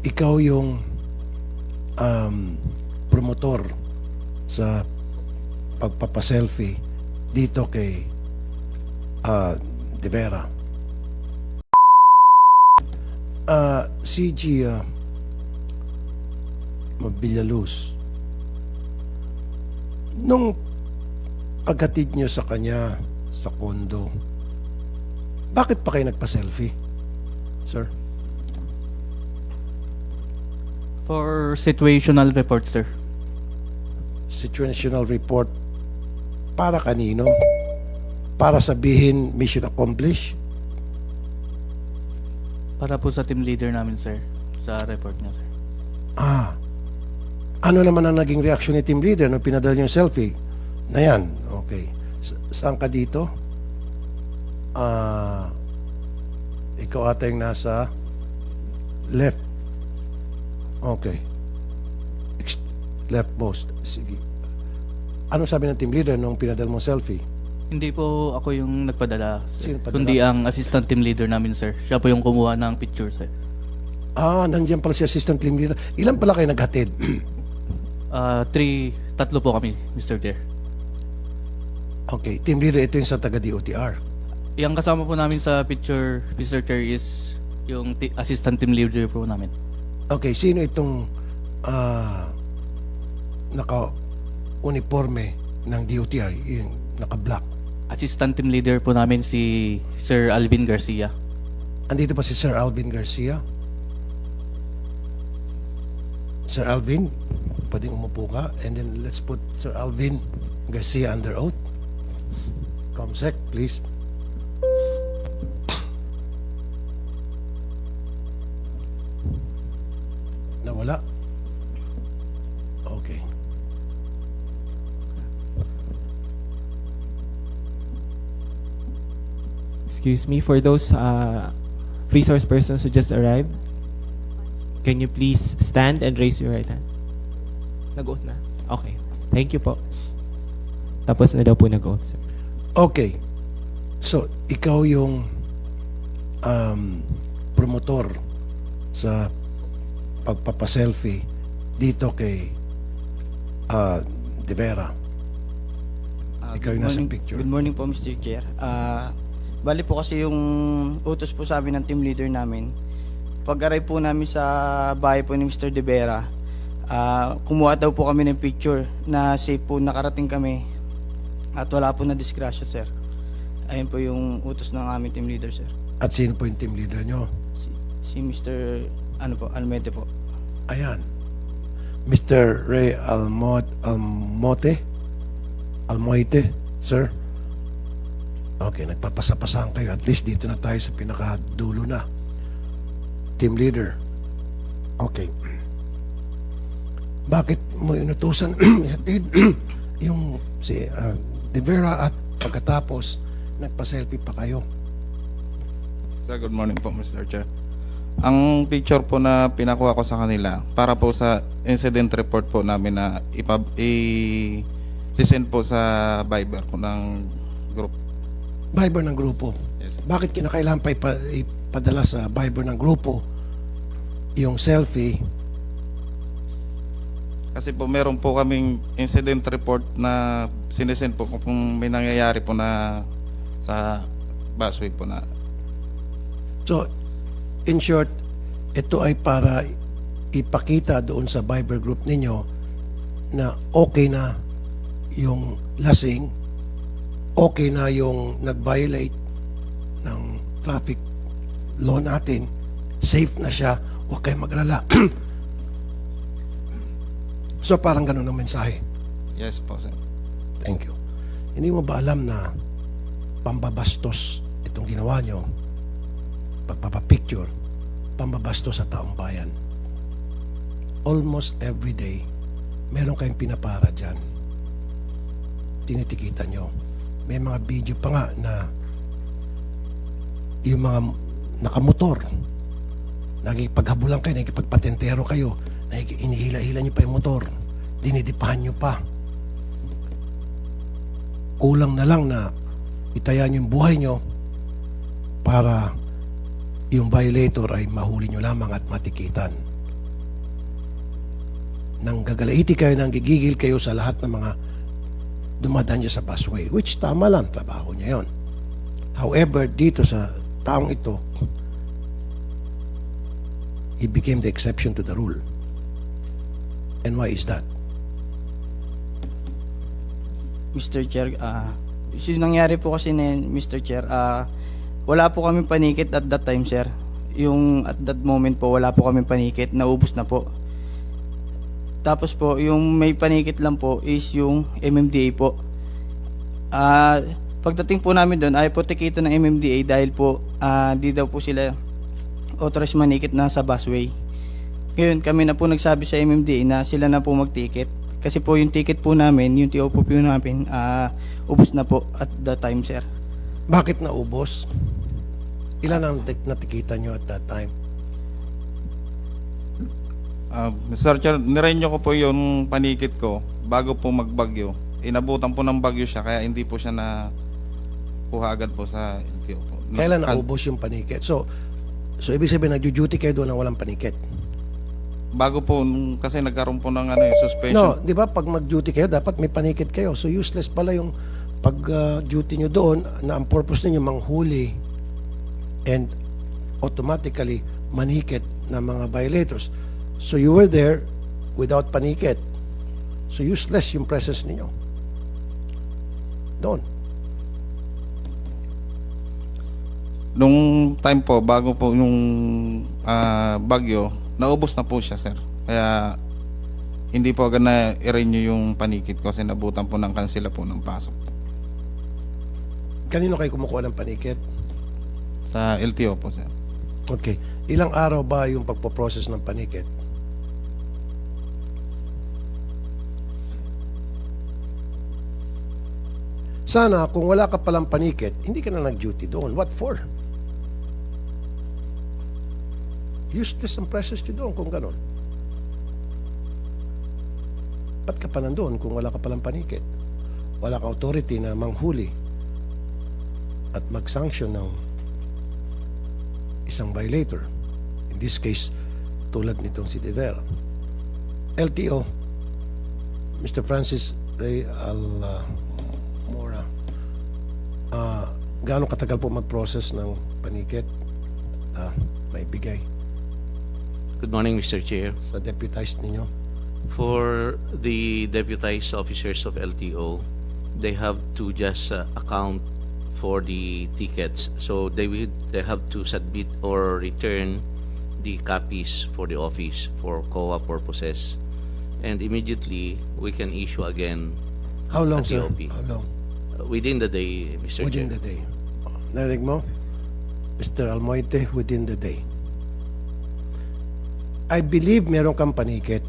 ikaw yung um, promotor sa pagpapaselfie dito kay ah, De Vera. Ah, CG uh, Mabillaluz. Nung paghatid nyo sa kanya sa kondo, bakit pa kayo nagpa-selfie, sir? For situational report, sir. situational report para kanino? Para sabihin mission accomplished? Para po sa team leader namin, sir. Sa report niya, sir. Ah, ano naman ang naging reaction ni team leader nung pinadala yung selfie? Na yan, okay. Sa- saan ka dito? Ah, ikaw ata yung nasa left. Okay. Leftmost. Sige. Ano sabi ng team leader nung pinadala mong selfie? Hindi po ako yung nagpadala, sir. Sino padala? Kundi ang assistant team leader namin, sir. Siya po yung kumuha ng picture, sir. Ah, nandiyan pala si assistant team leader. Ilan pala kayo naghatid? Ah, three, tatlo po kami, Mr. Chair. okay, team leader ito yung sa taga DOTR. Yung kasama po namin sa picture, Mr. Chair, is yung ti- assistant team leader po namin. Okay, sino itong ah, naka-uniforme ng DOTR, yung naka-black? Assistant team leader po namin si Sir Alvin Garcia. Andito pa si Sir Alvin Garcia. Sir Alvin, pwedeng umupo ka. And then let's put Sir Alvin Garcia under oath. Comsec, please. Nawala? Okay. Excuse me, for those uh, resource persons who just arrived, can you please stand and raise your right hand? Nag-oath na? Okay. Thank you po. Tapos na daw po nag-oath, sir. Okay. So, ikaw yung um, promotor sa pagpapaselfie dito kay ah, De Vera. Ah, Ikaw yung nasa morning- picture. Good morning po, Mr. Chair. Ah, bali po kasi yung utos po sa amin ng team leader namin. Pag-aray po namin sa bahay po ni Mr. De Vera, ah, kumuha daw po kami ng picture na safe po nakarating kami at wala po na disgrasya, sir. Ayun po yung utos ng aming team leader, sir. At sino po yung team leader nyo? Si, si Mr. ano po, Almete po. Ayan. Mr. Ray Almot, Almote? Almoite, sir? Okay, nagpapasapasahan kayo. At least dito na tayo sa pinakadulo na. Team leader. Okay. Bakit mo inutusan ihatid yung si ah, De Vera at pagkatapos nagpa-selfie pa kayo? Sir, good morning po, Mr. Chair. Ang picture po na pinakuha ko sa kanila para po sa incident report po namin na ipab i sisend po sa Viber po ng group. Viber ng grupo. Yes. Bakit kinakailangan pa ipa, ipadala sa Viber ng grupo yung selfie? Kasi po meron po kaming incident report na sinesend po kung may nangyayari po na sa busway po na So, in short, ito ay para ipakita doon sa Viber group ninyo na okay na yung lasing, okay na yung nag-violate ng traffic law natin, safe na siya, huwag kayong maglala. so, parang ganun ang mensahe. yes po, sir. Thank you. Hindi mo ba alam na pambabastos itong ginawa nyo? Pagpapapicture, pambabastos sa taong bayan. Almost every day, meron kayong pinapara dyan. Tinitikitan nyo. May mga video pa nga na yung mga nakamotor, nagipaghabulan kayo, nagipagpatentero kayo, inihila-hila nyo pa yung motor, dinidipahan nyo pa kulang na lang na itaya nyo yung buhay nyo para yung violator ay mahuli nyo lamang at matikitan. nang gagalaiti kayo, nang gigigil kayo sa lahat ng mga dumadaan niya sa busway. Which tama lang, trabaho niya yon. However, dito sa taong ito, he became the exception to the rule. And why is that? Mr. Chair, yung nangyari po kasi na Mr. Chair, ah wala po kami panikit at that time, sir. Yung at that moment po, wala po kami panikit, naubos na po. Tapos po, yung may panikit lang po is yung MMDA po. Ah, pagdating po namin doon, ay po tikito ng MMDA dahil po ah di daw po sila authorized manikit na sa busway. Ngayon, kami na po nagsabi sa MMDA na sila na po magticket. Kasi po yung ticket po namin, yung TO po po namin, ah ubos na po at the time, sir. Bakit naubos? Ilan ang tik- natikita nyo at that time? Ah, Mr. Chair, nirenew ko po yung panikit ko bago po magbagyo. Inabutan po ng bagyo siya kaya hindi po siya na kuha agad po sa LTO po. Kailan naubos yung paniket? So, so ibig sabihin, nagjo-duty kayo doon na walang paniket? Bago po, kasi nagkaroon po ng ano, eh, No, suspension. di ba pag mag-duty kayo, dapat may panikit kayo. So useless pala yung pag-duty nyo doon na ang purpose ninyo manghuli and automatically manikit ng mga violators. So you were there without panikit. So useless yung presence ninyo. Doon. Nung time po, bago po yung ah, bagyo, naubos na po siya, sir. Kaya hindi po agad na i-renew yung panikit ko kasi nabutan po ng kansila po ng pasok Kanino kayo kumukuha ng panikit? Sa LTO po, sir. Okay. Ilang araw ba yung pagpo-process ng panikit? Sana kung wala ka palang panikit, hindi ka na nag-duty doon. What for? Useless ang presence nyo doon kung ganon. Ba't ka pa nandun kung wala ka palang panikit? Wala ka authority na manghuli at mag-sanction ng isang violator. In this case, tulad nitong si De Vera. LTO, Mr. Francis Ray Almora, ah gaano katagal po mag-process ng panikit ah, may bigay Good morning, Mr. Chair. sa deputized ninyo? For the deputized officers of LTO, they have to just uh, account for the tickets. So they will they have to submit or return the copies for the office for COA purposes. And immediately we can issue again How long, sir? TOP. How long? uh, within the day, Mr. Within the Chair. day. Narinig mo? Mr. Almoite, within the day. I believe meron kang panikit.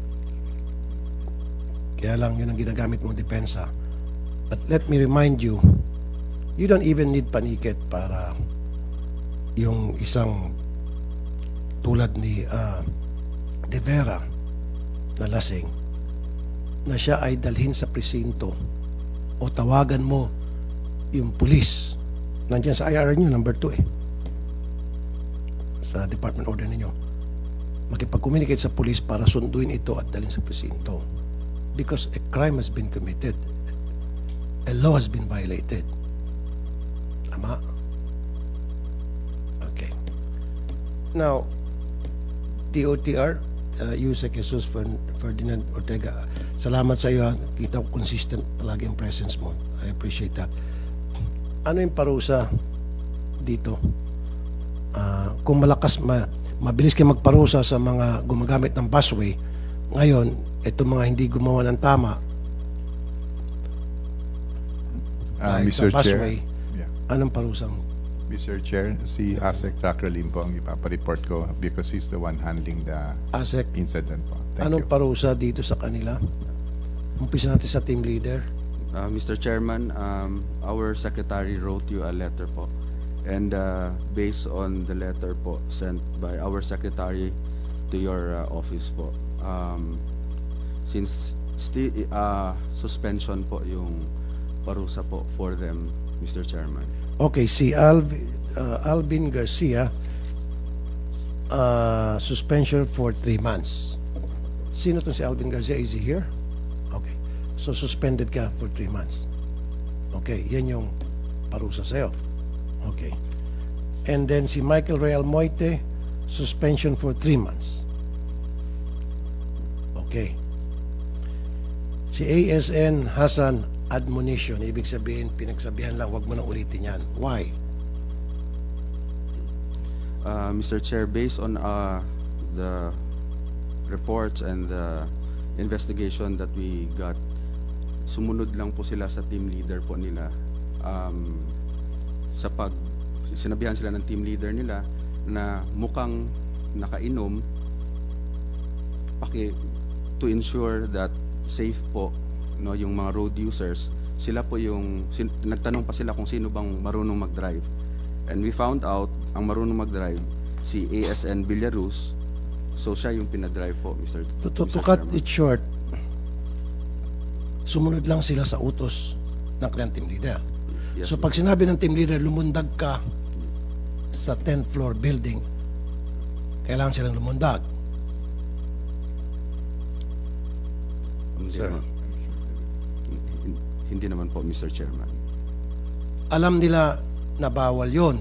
Kaya lang yun ang ginagamit mong depensa. But let me remind you, you don't even need panikit para yung isang tulad ni ah, De Vera na lasing na siya ay dalhin sa presinto o tawagan mo yung pulis. Nandiyan sa IR nyo, number 2 eh. Sa department order ninyo. Makipag-communicate sa pulis para sunduin ito at dalhin sa presinto. Because a crime has been committed. A law has been violated. Tama? Okay. Now, DOTR, uh, Yusek Jesus Ferdinand Ortega, salamat sa iyo. ha. Kita ko consistent palagi ang presence mo. I appreciate that. Ano yung parusa dito? Ah, kung malakas, ma, mabilis kayo magparusa sa mga gumagamit ng busway, ngayon, itong mga hindi gumawa ng tama, Uh, sa Mr. Chair, busway, yeah. Anong parusang? Mr. Chair, si ASEC Trackerlim po ang ipapareport ko because he's the one handling the ASEC, incident po. Thank anong you. parusa dito sa kanila? Umpisa natin sa team leader. Uh, Mr. Chairman, um, our secretary wrote you a letter po. And uh, based on the letter po sent by our secretary to your uh, office po, um, since sti- uh, suspension po yung parusa po for them, Mr. Chairman. Okay, si Alvin, uh, Alvin Garcia, uh, suspension for three months. Sino tong si Alvin Garcia? Is he here? Okay. So suspended ka for three months. Okay, yan yung parusa sa'yo. Okay. And then si Michael Real Moite, suspension for three months. Okay. Si ASN Hassan, admonition. Ibig sabihin, pinagsabihan lang, wag mo na ulitin yan. Why? Uh, Mr. Chair, based on uh, the reports and the investigation that we got, sumunod lang po sila sa team leader po nila. Um, sa pag, sinabihan sila ng team leader nila na mukhang nakainom paki to ensure that safe po no yung mga road users sila po yung sin, nagtanong pa sila kung sino bang marunong mag-drive and we found out ang marunong mag-drive si ASN Villarus so siya yung pinadrive po Mr. To, to, to Mr. cut Chairman. it short, sumunod lang sila sa utos ng kanilang team leader. Yes, so pag sinabi ng team leader, lumundag ka sa 10th floor building, kailangan silang lumundag. Sir. Hindi naman po Mr. Chairman Alam nila na bawal yon.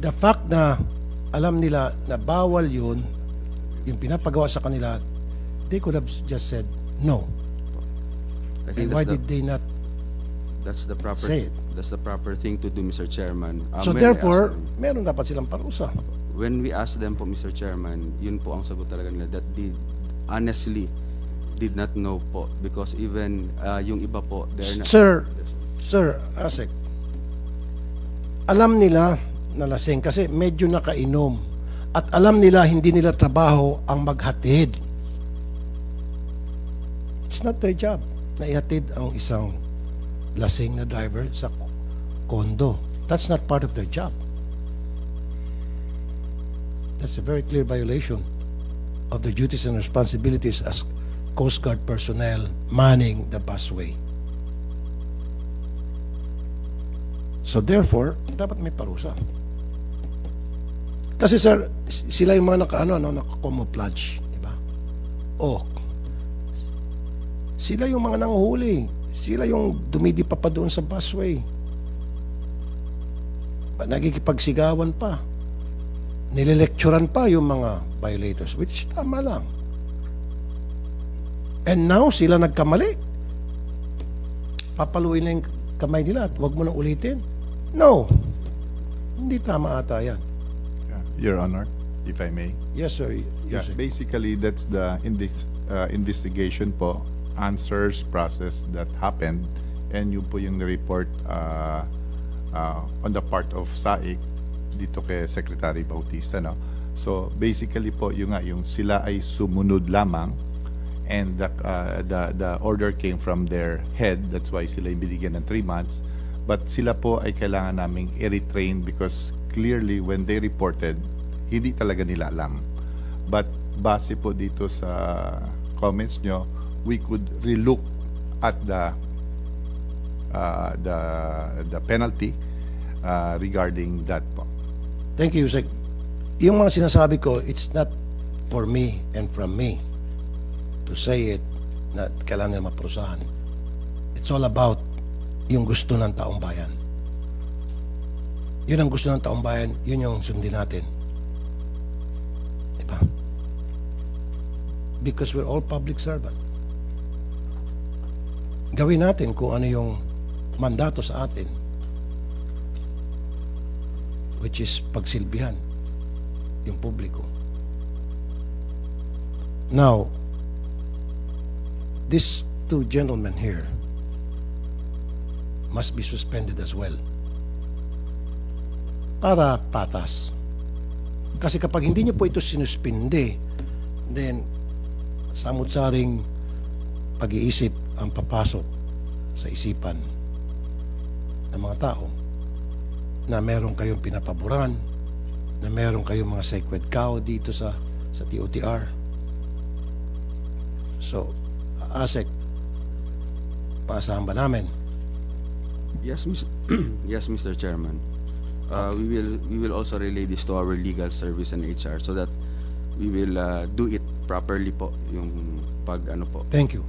The fact na alam nila na bawal yon, yung pinapagawa sa kanila, they could have just said no. I think And why the, did they not? that's the proper Say it. that's the proper thing to do Mr. Chairman Um, So therefore, them- meron dapat silang parusa. when we asked them po, Mr. Chairman, yun po ang sagot talaga nila that they honestly did not know po because even uh, yung iba po, they're not... Sir, Sir Asek, alam nila na lasing kasi medyo nakainom at alam nila hindi nila trabaho ang maghatid. It's not their job na ihatid ang isang lasing na driver sa kondo. That's not part of their job. That's a very clear violation of their duties and responsibilities as Coast Guard personnel manning the busway. So therefore, dapat may parusa. Kasi sir, sila yung mga naka, ano, no, naka-camouflage, di ba? Oh, sila yung mga nanguhuli. Sila yung dumidipa pa doon sa busway. Nagkikipagsigawan pa. Nililecturan pa yung mga violators, which tama lang. And now, sila nagkamali. Papaluin na yung kamay nila at huwag mo nang ulitin. No. Hindi tama ata yan. Yeah, Your Honor, if I may. Yes, sir. Yeah, Yes, sir. basically, that's the indi- uh, investigation po, answers process that happened, and yun po yung report uh, uh, on the part of SAIC dito kay Secretary Bautista, no? So, basically po, yung nga, yung sila ay sumunod lamang, and the, uh, the, the order came from their head, that's why sila binigyan ng three months, but sila po ay kailangan naming i-retrain because clearly when they reported, hindi talaga nila alam. But base po dito sa comments nyo, we could relook at the uh, the the penalty uh, regarding that po. Thank you, Yusek. Yung mga sinasabi ko, it's not for me and from me to say it na kailangan maparusahan. It's all about yung gusto ng taong bayan. Yun ang gusto ng taong bayan, yun yung sundin natin. Diba? Because we're all public servant. Gawin natin kung ano yung mandato sa atin which is pagsilbihan yung publiko. Now, these two gentlemen here must be suspended as well para patas. Kasi kapag hindi niyo po ito sinuspinde, then samut-saring pag-iisip ang papasok sa isipan ng mga tao na meron kayong pinapaboran, na meron kayong mga sacred cow dito sa sa TOTR. So, ASEC, paasahan ba namin? Yes, Mis- yes, Mr. Chairman. Uh, we will we will also relay this to our legal service and HR so that we will uh, do it properly po yung pag ano po. Thank you.